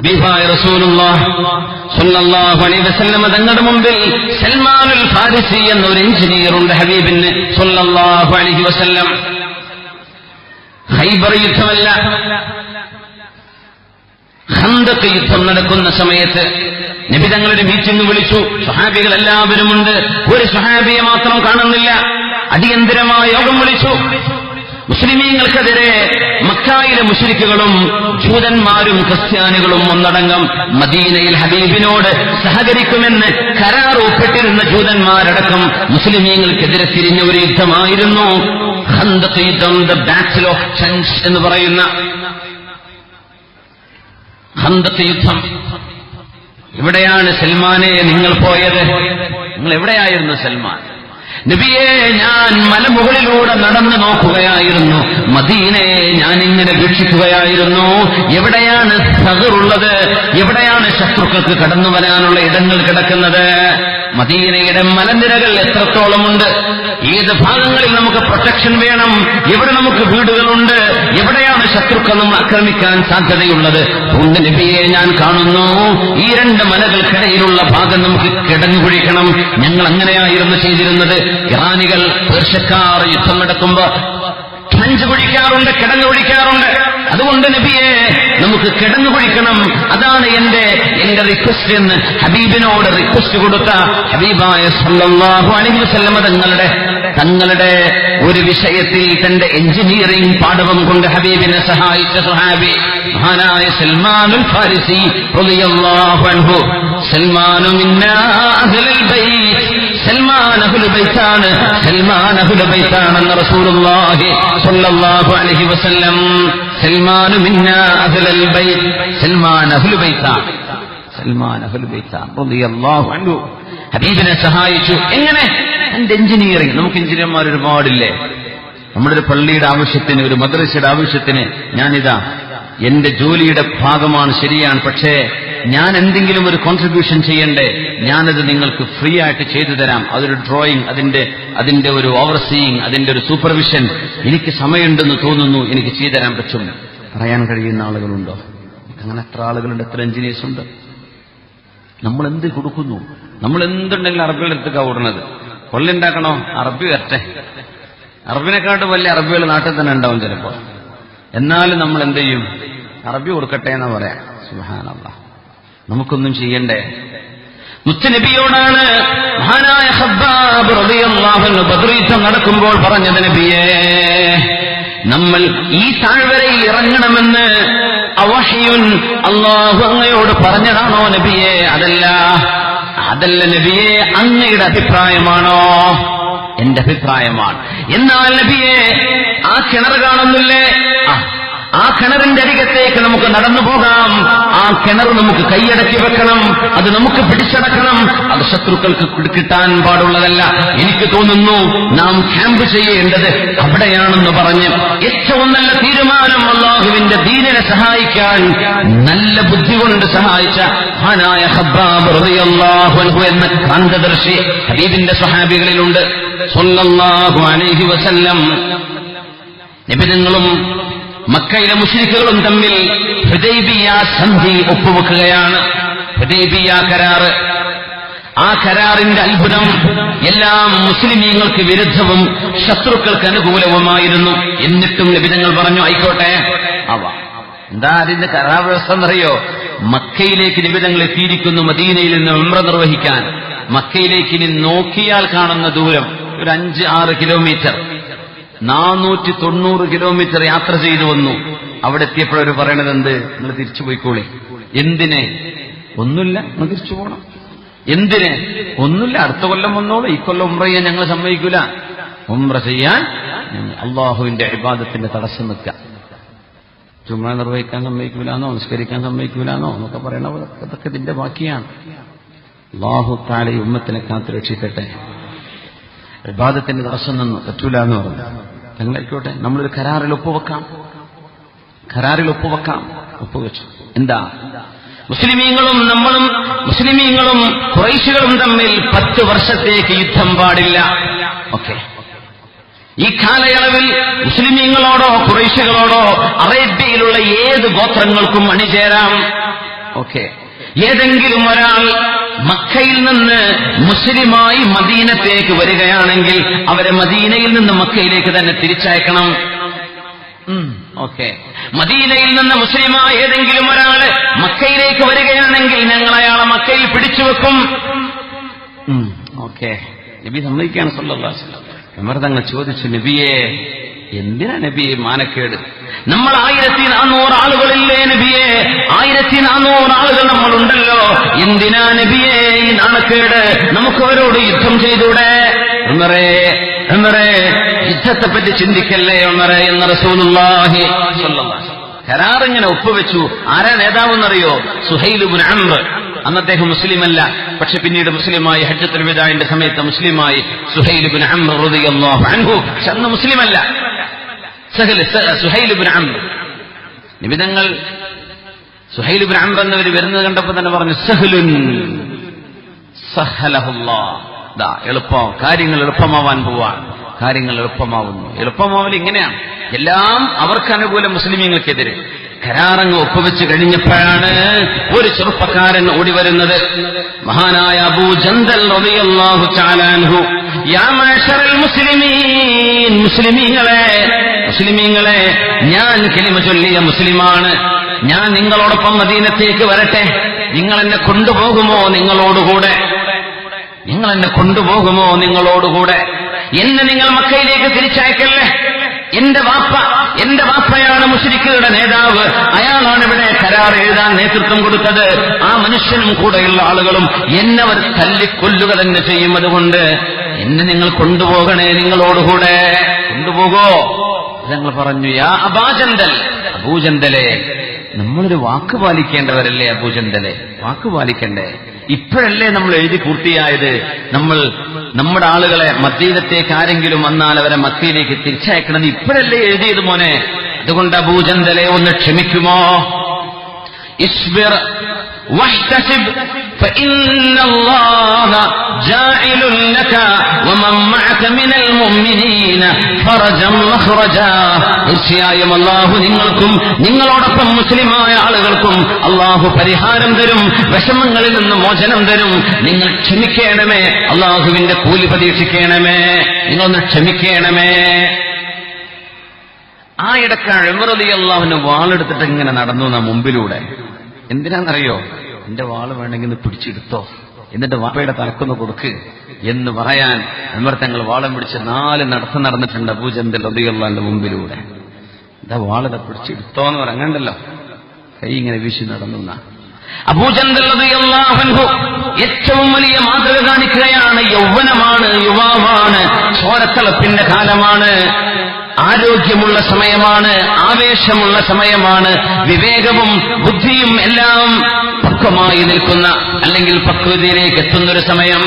ഹബീബായ റസൂലുള്ളാഹ് സ്വല്ലല്ലാഹു അലൈഹി വസല്ലമ തങ്ങളുടെ മുമ്പിൽ സൽമാനുൽ ഫാരിസി എന്ന ഒരു എഞ്ചിനീയർ ഉണ്ട് ഹബീബിന് സ്വല്ലല്ലാഹു അലൈഹി വസല്ലം. ഹൈബർ യുദ്ധമല്ല. ഹന്തക്ക് യുദ്ധം നടക്കുന്ന സമയത്ത് നബി തങ്ങളുടെ മീറ്റിംഗ് വിളിച്ചു. സ്വഹാബികൾ എല്ലാവരുമുണ്ട് ഒരു സ്വഹാബിയെ മാത്രം കാണുന്നില്ല. അടിയന്തരമായ യോഗം വിളിച്ചു. മുസ്ലിമീങ്ങൾക്കെതിരെ മക്കായിലെ മുസ്ലിക്കുകളും ജൂതന്മാരും ക്രിസ്ത്യാനികളും ഒന്നടങ്കം മദീനയിൽ ഹബീബിനോട് സഹകരിക്കുമെന്ന് കരാർ ഒപ്പിട്ടിരുന്ന ജൂതന്മാരടക്കം മുസ്ലിമീങ്ങൾക്കെതിരെ തിരിഞ്ഞ ഒരു യുദ്ധമായിരുന്നു. ഖന്തക്ക് യുദ്ധം ദ ബാറ്റിൽ ഓഫ് ചൻസ് എന്ന് പറയുന്ന ഖന്തക്ക് യുദ്ധം. എവിടെയാണ് സൽമാനെ നിങ്ങൾ പോയത്. നിങ്ങൾ എവിടെയായിരുന്നു സൽമാൻ? നബിയെ ഞാൻ മലമുകളിലൂടെ നടന്നു നോക്കുകയായിരുന്നു. മദീനെ ഞാൻ ഇങ്ങനെ വീക്ഷിക്കുകയായിരുന്നു. എവിടെയാണ് സഹറുള്ളത് എവിടെയാണ് ശത്രുക്കൾക്ക് കടന്നു വരാനുള്ള ഇടങ്ങൾ കിടക്കുന്നത്? മദീനയുടെ മലനിരകൾ എത്രത്തോളമുണ്ട്? ഏത് ഭാഗങ്ങളിൽ നമുക്ക് പ്രൊട്ടക്ഷൻ വേണം? എവിടെ നമുക്ക് വീടുകളുണ്ട്? എവിടെയാണ് ശത്രുക്കൾ നമ്മൾ ആക്രമിക്കാൻ സാധ്യതയുള്ളത്? ഉണ്ട് നബിയെ ഞാൻ കാണുന്നു. ഈ രണ്ട് മലകൾക്കിടയിലുള്ള ഭാഗം നമുക്ക് കിടഞ്ഞുകുഴിക്കണം. ഞങ്ങൾ അങ്ങനെയായിരുന്നു ചെയ്തിരുന്നത്. ഇറാനികൾ പേർഷക്കാർ യുദ്ധം നടക്കുമ്പോ ട്രഞ്ച് കുഴിക്കാറുണ്ട് കിടങ്ങ് കുഴിക്കാറുണ്ട്. അതുകൊണ്ട് നബിയെ നമുക്ക് കിടങ്ങ് കുഴിക്കണം. അതാണ് എന്റെ എന്റെ റിക്വസ്റ്റ് എന്ന് ഹബീബിനോട് റിക്വസ്റ്റ് കൊടുത്ത ഹബീബായ സല്ലല്ലാഹു അലൈഹി വസല്ലമ തങ്ങളുടെ തങ്ങളുടെ ഒരു വിഷയത്തിൽ തന്റെ എഞ്ചിനീയറിംഗ് പാഠവം കൊണ്ട് ഹബീബിനെ സഹായിച്ച സുഹാബി മഹാനായ സൽമാനുൽ ഫാരിസി സൽമാനു സൽമാൻ സൽമാൻ സല്ലല്ലാഹു അലൈഹി വസല്ലം. അഹ്ലൽ ബൈത്ത്. സൽമാൻ സൽമാൻ റളിയല്ലാഹു അൻഹു. ഹബീബിനെ സഹായിച്ചു. എങ്ങനെ? എന്റെ എഞ്ചിനീയറിംഗ്. നമുക്ക് എഞ്ചിനീയർമാർ ഒരുപാടില്ലേ? നമ്മുടെ ഒരു പള്ളിയുടെ ആവശ്യത്തിന് ഒരു മദ്രസയുടെ ആവശ്യത്തിന് ഞാനിതാ. എന്റെ ജോലിയുടെ ഭാഗമാണ് ശരിയാണ്. പക്ഷേ ഞാൻ എന്തെങ്കിലും ഒരു കോൺട്രിബ്യൂഷൻ ചെയ്യണ്ടേ? ഞാനത് നിങ്ങൾക്ക് ഫ്രീ ആയിട്ട് ചെയ്തു തരാം. അതൊരു ഡ്രോയിങ് അതിന്റെ അതിന്റെ ഒരു ഓവർസീയിങ് അതിന്റെ ഒരു സൂപ്പർവിഷൻ എനിക്ക് സമയമുണ്ടെന്ന് തോന്നുന്നു. എനിക്ക് ചെയ്തു തരാൻ പറ്റും. പറയാൻ കഴിയുന്ന ആളുകളുണ്ടോ? അങ്ങനെ എത്ര ആളുകളുണ്ട്? എത്ര എഞ്ചിനീയേഴ്സ് ഉണ്ട്? നമ്മൾ എന്ത് കൊടുക്കുന്നു? നമ്മൾ എന്തുണ്ടെങ്കിലും അറബികളുടെ അടുത്തേക്കാണ് ഓടുന്നത്. കൊള്ളുണ്ടാക്കണോ അറബി വരട്ടെ. അറബിനെക്കാട്ടും വലിയ അറബികൾ നാട്ടിൽ തന്നെ ഉണ്ടാവും ചിലപ്പോ എന്നാലും നമ്മൾ എന്ത് ചെയ്യും? അറബി കൊടുക്കട്ടെ എന്ന് പറയാം. സുഹാനല്ല നമുക്കൊന്നും ചെയ്യണ്ടേ? മുത്തനബിയോടാണ് മഹാനായ ഹബ്ബാബ് റളിയല്ലാഹു അൻഹു ബദ്രീത്തം നടക്കുമ്പോൾ പറഞ്ഞത് നബിയേ നമ്മൾ ഈ താഴ്വരയിൽ ഇറങ്ങണമെന്ന് അവഹിയുൻ അള്ളാഹു അങ്ങയോട് പറഞ്ഞതാണോ നബിയെ? അതല്ല. അതല്ല നബിയെ അങ്ങയുടെ അഭിപ്രായമാണോ? എന്റെ അഭിപ്രായമാണ്. എന്നാൽ നബിയെ ആ കിണർ കാണുന്നില്ലേ? ആ കിണറിന്റെ അരികത്തേക്ക് നമുക്ക് നടന്നു പോകാം. ആ കിണർ നമുക്ക് കൈയടക്കി വെക്കണം. അത് നമുക്ക് പിടിച്ചടക്കണം. അത് ശത്രുക്കൾക്ക് കിട്ട- കിട്ടാൻ പാടുള്ളതല്ല. എനിക്ക് തോന്നുന്നു നാം ക്യാമ്പ് ചെയ്യേണ്ടത് അവിടെയാണെന്ന് പറഞ്ഞ് ഏറ്റവും നല്ല തീരുമാനം അള്ളാഹുവിന്റെ ദീനിനെ സഹായിക്കാൻ നല്ല ബുദ്ധി കൊണ്ട് സഹായിച്ച ഹാനായ ഹബ്ബാബ് റളിയല്ലാഹു എന്ന കാന്തദർശി ഹബീബിന്റെ സഹാബികളിലുണ്ട് സ്വല്ലല്ലാഹു അലൈഹി വസല്ലം. മക്കയിലെ മുസ്ലിക്കുകളും തമ്മിൽ ഹുദൈബിയ സന്ധി ഒപ്പുവെക്കുകയാണ്. ഹുദൈബിയ കരാറ്. ആ കരാറിന്റെ അത്ഭുതം എല്ലാ മുസ്ലിമീങ്ങൾക്ക് വിരുദ്ധവും ശത്രുക്കൾക്ക് അനുകൂലവുമായിരുന്നു. എന്നിട്ടും ലഭിതങ്ങൾ പറഞ്ഞു ആയിക്കോട്ടെ അവ. എന്താ അതിന്റെ കരാർ വ്യവസ്ഥ എന്നറിയോ? മക്കയിലേക്ക് ലഭിതങ്ങൾ എത്തിയിരിക്കുന്നു മദീനയിൽ നിന്ന് ഉംറ നിർവഹിക്കാൻ. മക്കയിലേക്ക് ഇനി നോക്കിയാൽ കാണുന്ന ദൂരം ഒരു അഞ്ച് ആറ് കിലോമീറ്റർ. നാനൂറ്റി തൊണ്ണൂറ് കിലോമീറ്റർ യാത്ര ചെയ്തു വന്നു. അവിടെ എത്തിയപ്പോഴവർ പറയണത് എന്ത് നിങ്ങൾ തിരിച്ചു പോയിക്കോളി. എന്തിനെ? ഒന്നുമില്ല നിങ്ങൾ തിരിച്ചു പോകണം എന്തിന്? ഒന്നുമില്ല അടുത്ത കൊല്ലം വന്നോളൂ. ഈ കൊല്ലം ഉമ്ര ചെയ്യാൻ ഞങ്ങൾ സമ്മതിക്കൂല. ഉമ്ര ചെയ്യാൻ അള്ളാഹുവിന്റെ അഭിബാദത്തിന്റെ തടസ്സം നിൽക്കുക. ചുമ നിർവഹിക്കാൻ സമ്മതിക്കൂലെന്നോ നിസ്കരിക്കാൻ സമ്മതിക്കൂലെന്നോ എന്നൊക്കെ പറയണ അതൊക്കെ ഇതിന്റെ ബാക്കിയാണ്. അള്ളാഹു താലെ ഉമ്മത്തിനെ കാത്തു രക്ഷിക്കട്ടെ. വിവാദത്തിന്റെ തടസ്സം നിന്ന് പറ്റൂല എന്ന് പറഞ്ഞു. ഞങ്ങളായിക്കോട്ടെ നമ്മളൊരു കരാറിൽ ഒപ്പുവെക്കാം. കരാറിൽ ഒപ്പുവെക്കാം. ഒപ്പുവെച്ചു. എന്താ? മുസ്ലിമീങ്ങളും നമ്മളും മുസ്ലിമീങ്ങളും കുറൈശികളും തമ്മിൽ പത്ത് വർഷത്തേക്ക് യുദ്ധം പാടില്ല. ഓക്കെ. ഈ കാലയളവിൽ മുസ്ലിമീങ്ങളോടോ കുറൈശികളോടോ അറേബ്യയിലുള്ള ഏത് ഗോത്രങ്ങൾക്കും അണിചേരാം. ഓക്കെ. ഏതെങ്കിലും ഒരാൾ മക്കയിൽ നിന്ന് മുസ്ലിമായി മദീനത്തേക്ക് വരികയാണെങ്കിൽ അവരെ മദീനയിൽ നിന്ന് മക്കയിലേക്ക് തന്നെ തിരിച്ചയക്കണം. ഓക്കെ. മദീനയിൽ നിന്ന് മുസ്ലിമായ ഏതെങ്കിലും ഒരാൾ മക്കയിലേക്ക് വരികയാണെങ്കിൽ ഞങ്ങൾ അയാളെ മക്കയിൽ പിടിച്ചു വെക്കും. ഓക്കെ. നബി സമ്മതിക്കാണ് സല്ലാ തങ്ങൾ ചോദിച്ചു നബിയെ എന്തിനാ നബിയെ മാനക്കേട്? നമ്മൾ ആയിരത്തി നാനൂറ് ആളുകളില്ലേ നബിയെ? ആയിരത്തി നാനൂറ് ആളുകൾ നമ്മളുണ്ടല്ലോ. എന്തിനാ നബിയെ ഈ നാണക്കേട്? നമുക്ക് അവരോട് യുദ്ധം ചെയ്തൂടെ? എന്നറേ എന്നറേ യുദ്ധത്തെ പറ്റി ചിന്തിക്കല്ലേ ഒന്നറേ എന്ന റസൂലുള്ളാഹി കരാറിങ്ങനെ ഒപ്പുവെച്ചു. ആരാ നേതാവെന്നറിയോ സുഹൈലുബുൻ അംർ. അന്ന് അദ്ദേഹം മുസ്ലിമല്ല. പക്ഷെ പിന്നീട് മുസ്ലിമായി ഹജ്ജത്തുൽ വിതാവിന്റെ സമയത്ത് മുസ്ലിമായി സുഹൈലു അംർ റളിയല്ലാഹു അൻഹു. അന്ന് മുസ്ലിമല്ല. സഹൽ സുഹൈലുബിൻ അംർ. നിബിതങ്ങൾ സുഹൈലുബിൻ അംർ എന്നവർ വരുന്നത് കണ്ടപ്പോൾ തന്നെ പറഞ്ഞു സഹലുൻ സഹലഹുല്ലാ. എളുപ്പം കാര്യങ്ങൾ എളുപ്പമാവാൻ പോവാണ് കാര്യങ്ങൾ എളുപ്പമാവുന്നു. എളുപ്പമാവൽ ഇങ്ങനെയാണ്. എല്ലാം അവർക്ക് അനുകൂലം മുസ്ലിമീങ്ങൾക്കെതിരെ. കരാറങ്ങ് ഒപ്പുവെച്ച് കഴിഞ്ഞപ്പോഴാണ് ഒരു ചെറുപ്പക്കാരൻ ഓടി വരുന്നത്. മഹാനായ അബൂ ജന്തൽ റളിയല്ലാഹു ചാലാൻഹു യാ മഅ്ശറൽ മുസ്ലിമീൻ മുസ്ലിമീങ്ങളെ മുസ്ലിമീങ്ങളെ ഞാൻ കിളിമ ചൊല്ലിയ മുസ്ലിമാണ്. ഞാൻ നിങ്ങളോടൊപ്പം മദീനത്തേക്ക് വരട്ടെ. നിങ്ങൾ എന്നെ കൊണ്ടുപോകുമോ നിങ്ങളോടുകൂടെ? നിങ്ങൾ എന്നെ കൊണ്ടുപോകുമോ നിങ്ങളോടുകൂടെ? എന്നെ നിങ്ങൾ മക്കയിലേക്ക് തിരിച്ചയക്കല്ലേ? എന്റെ വാപ്പ എന്റെ വാപ്പയാണ് മുഷരിക്കുകളുടെ നേതാവ്. അയാളാണ് ഇവിടെ കരാർ എഴുതാൻ നേതൃത്വം കൊടുത്തത്. ആ മനുഷ്യനും കൂടെയുള്ള ആളുകളും എന്നെ അവർ തല്ലിക്കൊല്ലുക തന്നെ ചെയ്യും. അതുകൊണ്ട് എന്നെ നിങ്ങൾ കൊണ്ടുപോകണേ നിങ്ങളോടുകൂടെ. കൊണ്ടുപോകോ. ഞങ്ങൾ പറഞ്ഞു യാ അബാചന്തൽ അബൂജന്തലെ നമ്മളൊരു വാക്ക് പാലിക്കേണ്ടവരല്ലേ അബൂചന്തലെ വാക്ക് പാലിക്കണ്ടേ? ഇപ്പോഴല്ലേ നമ്മൾ എഴുതി പൂർത്തിയായത്? നമ്മൾ നമ്മുടെ ആളുകളെ മദ്യയിലത്തേക്ക് ആരെങ്കിലും വന്നാൽ അവരെ മക്കയിലേക്ക് തിരിച്ചയക്കണമെന്ന് ഇപ്പോഴല്ലേ എഴുതിയത് മോനെ? അതുകൊണ്ട് അബൂജന്തലെ ഒന്ന് ക്ഷമിക്കുമോ? واحتسب فإن الله جاعل لك ومن معك من المؤمنين فرجا مخرجا തീർച്ചയായും അള്ളാഹു നിങ്ങൾക്കും നിങ്ങളോടൊപ്പം മുസ്ലിമായ ആളുകൾക്കും അള്ളാഹു പരിഹാരം തരും വിഷമങ്ങളിൽ നിന്ന് മോചനം തരും നിങ്ങൾ ക്ഷമിക്കണമേ അള്ളാഹുവിന്റെ കൂലി പ്രതീക്ഷിക്കണമേ നിങ്ങളൊന്ന് ക്ഷമിക്കണമേ ആ ഇടക്കാൾ എമറലി അള്ളാഹുവിന് വാളെടുത്തിട്ട് ഇങ്ങനെ നടന്നു നാ മുമ്പിലൂടെ എന്തിനാണെന്നറിയോ? എന്റെ വാൾ വേണമെങ്കിൽ പിടിച്ചെടുത്തോ. എന്നിട്ട് വാപ്പയുടെ തലക്കൊന്ന് കൊടുക്ക് എന്ന് പറയാൻ അമൃത്തങ്ങൾ തങ്ങൾ വാളം പിടിച്ച് നാല് നടത്തം നടന്നിട്ടുണ്ട് അബൂജന്തൽ റബിയുള്ളാന്റെ മുമ്പിലൂടെ. എന്താ വാളിനെ പിടിച്ചെടുത്തോ എന്ന് പറയണ്ടല്ലോ കൈ ഇങ്ങനെ വീശി നടന്നു ഏറ്റവും വലിയ മാതൃക കാണിക്കുകയാണ് യൗവനമാണ് യുവാവാണ് ചോരത്തളപ്പിന്റെ കാലമാണ്. ആരോഗ്യമുള്ള സമയമാണ് ആവേശമുള്ള സമയമാണ് വിവേകവും ബുദ്ധിയും എല്ലാം പക്വമായി നിൽക്കുന്ന അല്ലെങ്കിൽ പക്വതയിലേക്ക് എത്തുന്നൊരു സമയം.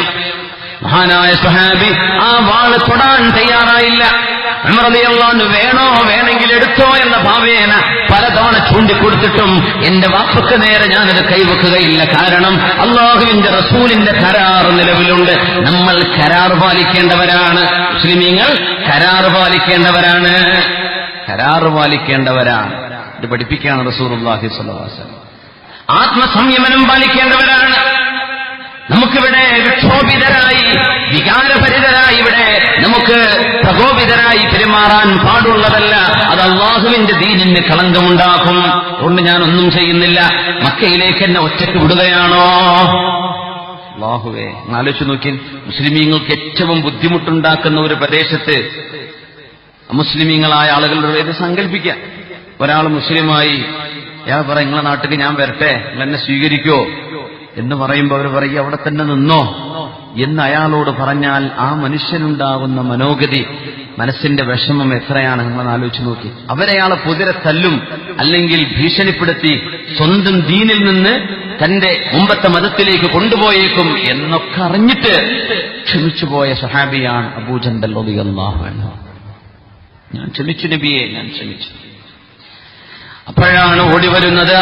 മഹാനായ സുഹാബി ആ വാൾ തൊടാൻ തയ്യാറായില്ല. ഉമറലിയല്ലാന്ന് വേണോ വേണമെങ്കിൽ എടുത്തോ എന്ന ഭാവേന പലതവണ ചൂണ്ടിക്കൊടുത്തിട്ടും എന്റെ വാപ്പക്ക് നേരെ ഞാനത് കൈവെക്കുകയില്ല. കാരണം അള്ളാഹുവിന്റെ റസൂലിന്റെ കരാർ നിലവിലുണ്ട്. നമ്മൾ കരാർ പാലിക്കേണ്ടവരാണ്. മുസ്ലിമീങ്ങൾ കരാർ പാലിക്കേണ്ടവരാണ്. കരാർ പാലിക്കേണ്ടവരാണ്. ഇത് പഠിപ്പിക്കുകയാണ് റസൂർ അള്ളാഹി സ്വലാസം ആത്മസംയമനം പാലിക്കേണ്ടവരാണ്. നമുക്കിവിടെ വിക്ഷോഭിതരായി വികാരഭരിതരായി ഇവിടെ നമുക്ക് പ്രകോപിതരായി പെരുമാറാൻ പാടുള്ളതല്ല. അത് അള്ളാഹുവിന്റെ ദീനിന് കളങ്കമുണ്ടാക്കും. അതുകൊണ്ട് ഞാൻ ഒന്നും ചെയ്യുന്നില്ല. മക്കയിലേക്ക് എന്നെ ഒറ്റയ്ക്ക് വിടുകയാണോ? അള്ളാഹുവേ ആലോചിച്ചു നോക്കി. മുസ്ലിമീങ്ങൾക്ക് ഏറ്റവും ബുദ്ധിമുട്ടുണ്ടാക്കുന്ന ഒരു പ്രദേശത്ത് മുസ്ലിമീങ്ങളായ ആളുകളുടെ പേര് സങ്കല്പിക്കാം ഒരാൾ മുസ്ലിമായി അയാൾ പറയാം നിങ്ങളെ നാട്ടിൽ ഞാൻ വരട്ടെ. നിങ്ങൾ എന്നെ സ്വീകരിക്കോ? എന്ന് പറയുമ്പോൾ അവർ പറയും അവിടെ തന്നെ നിന്നോ? എന്ന് അയാളോട് പറഞ്ഞാൽ ആ മനുഷ്യനുണ്ടാകുന്ന മനോഗതി മനസ്സിന്റെ വിഷമം എത്രയാണ് നിങ്ങൾ ആലോചിച്ച് നോക്കി. അവരെയാളെ പുതിരെ തല്ലും അല്ലെങ്കിൽ ഭീഷണിപ്പെടുത്തി സ്വന്തം ദീനിൽ നിന്ന് തന്റെ മുമ്പത്തെ മതത്തിലേക്ക് കൊണ്ടുപോയേക്കും എന്നൊക്കെ അറിഞ്ഞിട്ട് ക്ഷമിച്ചുപോയ സഹാബിയാണ് അബൂജന്തൽ അള്ളാഹു ഞാൻ ക്ഷമിച്ചു നബിയെ ഞാൻ ക്ഷമിച്ചു. അപ്പോഴാണ് ഓടി വരുന്നത്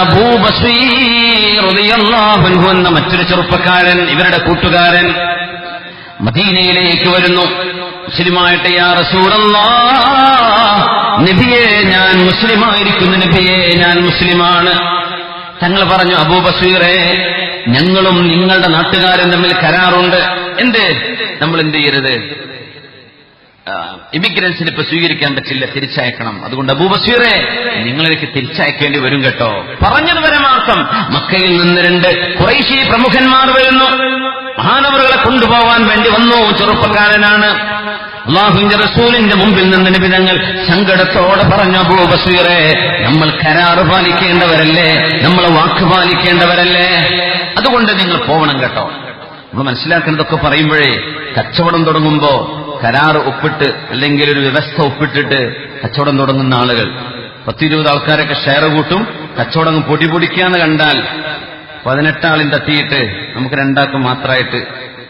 എന്ന മറ്റൊരു ചെറുപ്പക്കാരൻ ഇവരുടെ കൂട്ടുകാരൻ മദീനയിലേക്ക് വരുന്നു. മുസ്ലിമായിട്ട് യാ റസൂറല്ലാ നബിയെ ഞാൻ മുസ്ലിമായിരിക്കുന്നു നബിയെ ഞാൻ മുസ്ലിമാണ്. തങ്ങൾ പറഞ്ഞു അബൂ ബസീറെ ഞങ്ങളും നിങ്ങളുടെ നാട്ടുകാരും തമ്മിൽ കരാറുണ്ട്. എന്ത്? നമ്മൾ എന്ത് ചെയ്യരുത്? ഇമിഗ്രൻസിന് ഇപ്പൊ സ്വീകരിക്കാൻ പറ്റില്ല തിരിച്ചയക്കണം. അതുകൊണ്ട് അബൂബസീറെ നിങ്ങളെനിക്ക് തിരിച്ചയക്കേണ്ടി വരും കേട്ടോ. പറഞ്ഞത് വരെ മാത്രം മക്കയിൽ നിന്ന് രണ്ട് കുറേശ്ശി പ്രമുഖന്മാർ വരുന്നു. മഹാനവറുകളെ കൊണ്ടുപോകാൻ വേണ്ടി വന്നു. ചെറുപ്പക്കാരനാണ്. അള്ളാഹുവിന്റെ റസൂലിന്റെ മുമ്പിൽ നിന്ന് നിബിതങ്ങൾ സങ്കടത്തോടെ പറഞ്ഞ അബൂബസീറെ നമ്മൾ കരാറ് പാലിക്കേണ്ടവരല്ലേ? നമ്മൾ വാക്ക് പാലിക്കേണ്ടവരല്ലേ? അതുകൊണ്ട് നിങ്ങൾ പോകണം കേട്ടോ. നമ്മൾ മനസ്സിലാക്കുന്നതൊക്കെ പറയുമ്പോഴേ കച്ചവടം തുടങ്ങുമ്പോ കരാറ് ഒപ്പിട്ട് അല്ലെങ്കിൽ ഒരു വ്യവസ്ഥ ഒപ്പിട്ടിട്ട് കച്ചവടം തുടങ്ങുന്ന ആളുകൾ. പത്തിരുപത് ആൾക്കാരൊക്കെ ഷെയർ കൂട്ടും കച്ചവടം പൊടി പൊടിക്കാന്ന് കണ്ടാൽ പതിനെട്ടാളും തട്ടിയിട്ട് നമുക്ക് രണ്ടാൾക്കും മാത്രമായിട്ട്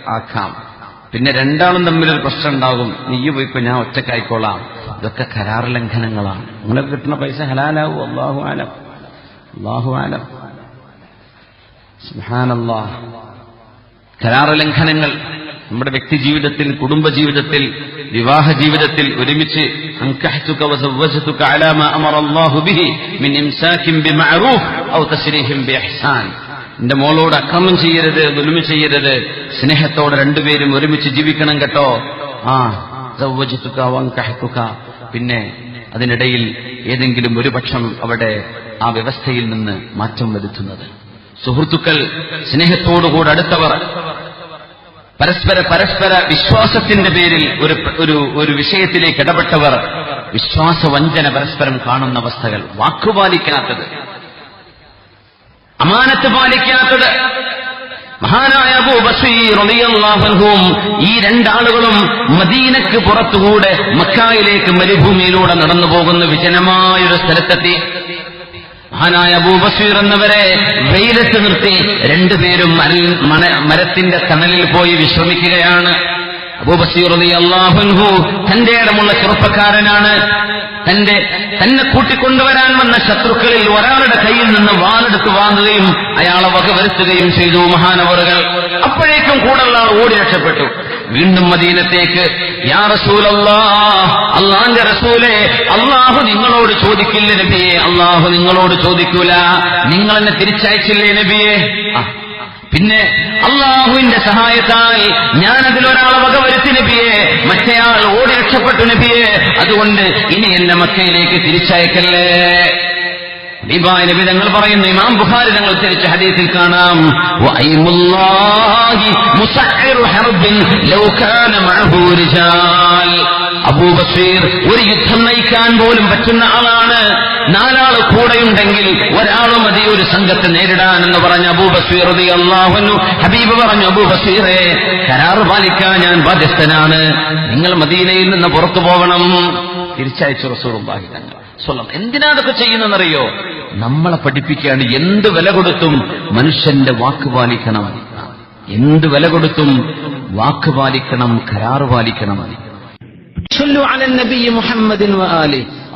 ആക്കാം. പിന്നെ രണ്ടാളും തമ്മിലൊരു പ്രശ്നം ഉണ്ടാകും. നീ പോയിപ്പോ ഞാൻ ഒറ്റക്കായിക്കോളാം ഇതൊക്കെ കരാർ ലംഘനങ്ങളാണ്. നിങ്ങൾക്ക് കിട്ടുന്ന പൈസ ഹലാലാവും. അള്ളാഹു ആലം. അള്ളാഹു ആലം. കരാർ ലംഘനങ്ങൾ നമ്മുടെ വ്യക്തി ജീവിതത്തിൽ കുടുംബ ജീവിതത്തിൽ വിവാഹ ജീവിതത്തിൽ ഒരുമിച്ച് എന്റെ മോളോട് അക്രമം ചെയ്യരുത് ദുൽമ ചെയ്യരുത്. സ്നേഹത്തോടെ രണ്ടുപേരും ഒരുമിച്ച് ജീവിക്കണം കേട്ടോ. ആ സവ്വജതുക വങ്കഹത്തുക പിന്നെ അതിനിടയിൽ ഏതെങ്കിലും ഒരു പക്ഷം അവിടെ ആ വ്യവസ്ഥയിൽ നിന്ന് മാറ്റം വരുത്തുന്നത്. സുഹൃത്തുക്കൾ സ്നേഹത്തോടുകൂടെ അടുത്തവർ. പരസ്പര പരസ്പര വിശ്വാസത്തിന്റെ പേരിൽ ഒരു ഒരു ഒരു വിഷയത്തിലേക്ക് ഇടപെട്ടവർ. വിശ്വാസവഞ്ചന പരസ്പരം കാണുന്ന അവസ്ഥകൾ വാക്കുപാലിക്കാത്തത്. അമാനത്ത് പാലിക്കാത്തത്. മഹാനായ അബൂ ബസീർ റളിയല്ലാഹു അൻഹുവും ഈ രണ്ടാളുകളും മദീനക്ക് പുറത്തുകൂടെ മക്കായിലേക്ക് മരുഭൂമിയിലൂടെ നടന്നു പോകുന്ന വിജനമായൊരു സ്ഥലത്തെത്തി. മഹാനായ അബൂബസീർ എന്നവരെ വെയിലത്ത് നിർത്തി രണ്ടുപേരും മരത്തിന്റെ തണലിൽ പോയി വിശ്രമിക്കുകയാണ്. അബൂബസീർ അള്ളാഹുൻഹു തന്റെ ഇടമുള്ള ചെറുപ്പക്കാരനാണ്. തന്റെ തന്നെ കൂട്ടിക്കൊണ്ടുവരാൻ വന്ന ശത്രുക്കളിൽ ഒരാളുടെ കയ്യിൽ നിന്ന് വാളെടുത്ത് വാങ്ങുകയും അയാളെ വകവരുത്തുകയും ചെയ്തു മഹാനവറുകൾ. അപ്പോഴേക്കും കൂടുതൽ ആൾ ഓടി രക്ഷപ്പെട്ടു. വീണ്ടും മദീനത്തേക്ക് യാ റസൂലല്ലാ അള്ളാന്റെ റസൂലെ അള്ളാഹു നിങ്ങളോട് ചോദിക്കില്ല നബിയെ? അള്ളാഹു നിങ്ങളോട് ചോദിക്കൂല. നിങ്ങൾ എന്നെ തിരിച്ചയച്ചില്ലേ നബിയെ? പിന്നെ അള്ളാഹുവിന്റെ സഹായത്താൽ ഞാൻ അതിലൊരാളെ വകവരുത്തി നബിയെ മറ്റേയാൾ ഓടി രക്ഷപ്പെട്ടു നബിയെ. അതുകൊണ്ട് ഇനി എന്നെ മക്കയിലേക്ക് തിരിച്ചയക്കല്ലേ? ഹബീബായ നബി തങ്ങൾ പറയുന്നു ഇമാം ബുഖാരി തങ്ങൾ തിരിച്ച ഹദീസിൽ കാണാം അബൂബസീർ ഒരു യുദ്ധം നയിക്കാൻ പോലും പറ്റുന്ന ആളാണ്. നാലാൾ കൂടെയുണ്ടെങ്കിൽ ഒരാൾ മതി ഒരു സംഘത്തെ നേരിടാൻ എന്ന് പറഞ്ഞ അബൂബസീർ അള്ളാഹുനു ഹബീബ് പറഞ്ഞു അബൂ ബഷീറെ കരാർ പാലിക്കാൻ ഞാൻ ബാധ്യസ്ഥനാണ്. നിങ്ങൾ മദീനയിൽ നിന്ന് പുറത്തു പോകണം. തിരിച്ചയച്ചു റസൂറും ബാഹിതങ്ങൾ സ്വലം. എന്തിനാ അതൊക്കെ ചെയ്യുന്നതെന്നറിയോ? നമ്മളെ പഠിപ്പിക്കുകയാണ് എന്ത് വില കൊടുത്തും മനുഷ്യന്റെ വാക്ക് പാലിക്കണം എന്ത് വില കൊടുത്തും വാക്ക് പാലിക്കണം കരാറ് പാലിക്കണം